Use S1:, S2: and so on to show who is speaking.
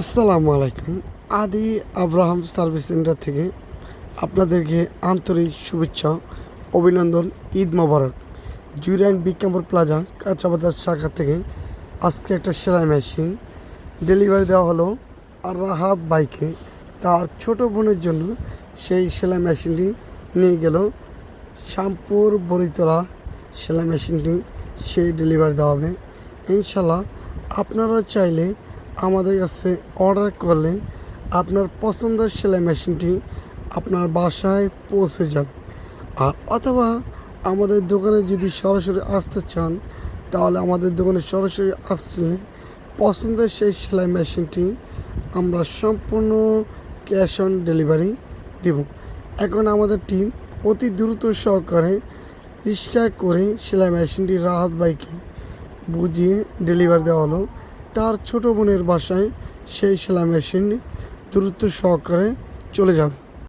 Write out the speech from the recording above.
S1: আসসালামু আলাইকুম। আদি আব্রাহাম সার্ভিস সেন্টার থেকে আপনাদেরকে আন্তরিক শুভেচ্ছা, অভিনন্দন, ঈদ মোবারক। জুরাইন বিজ্ঞাপন প্লাজা, কাঁচাবাজার শাখা থেকে আজকে একটা সেলাই মেশিন ডেলিভারি দেওয়া হলো আর রাহাত বাইকে তার ছোট বোনের জন্য সেই সেলাই মেশিনটি নিয়ে গেল শ্যামপুর বরিতলা সেলাই মেশিনটি সেই ডেলিভারি দেওয়া হবে। ইনশাল্লাহ আপনারা চাইলে আমাদের কাছে অর্ডার করলে আপনার পছন্দের সেলাই মেশিনটি আপনার বাসায় পৌঁছে যাবে। আর অথবা আমাদের দোকানে যদি সরাসরি আসতে চান, তাহলে আমাদের দোকানে সরাসরি আসলে পছন্দের সেই সেলাই মেশিনটি আমরা সম্পূর্ণ ক্যাশ অন ডেলিভারি দেব। এখন আমাদের টিম অতি দ্রুত সহকারে রিক্সায় করে সেলাই মেশিনটি রাহাত বাইকে বুঝিয়ে ডেলিভারি দেওয়া হলো। তার ছোট বোনের বাসায় সেই সেলাই মেশিন দ্রুত সহকারে চলে যাবে।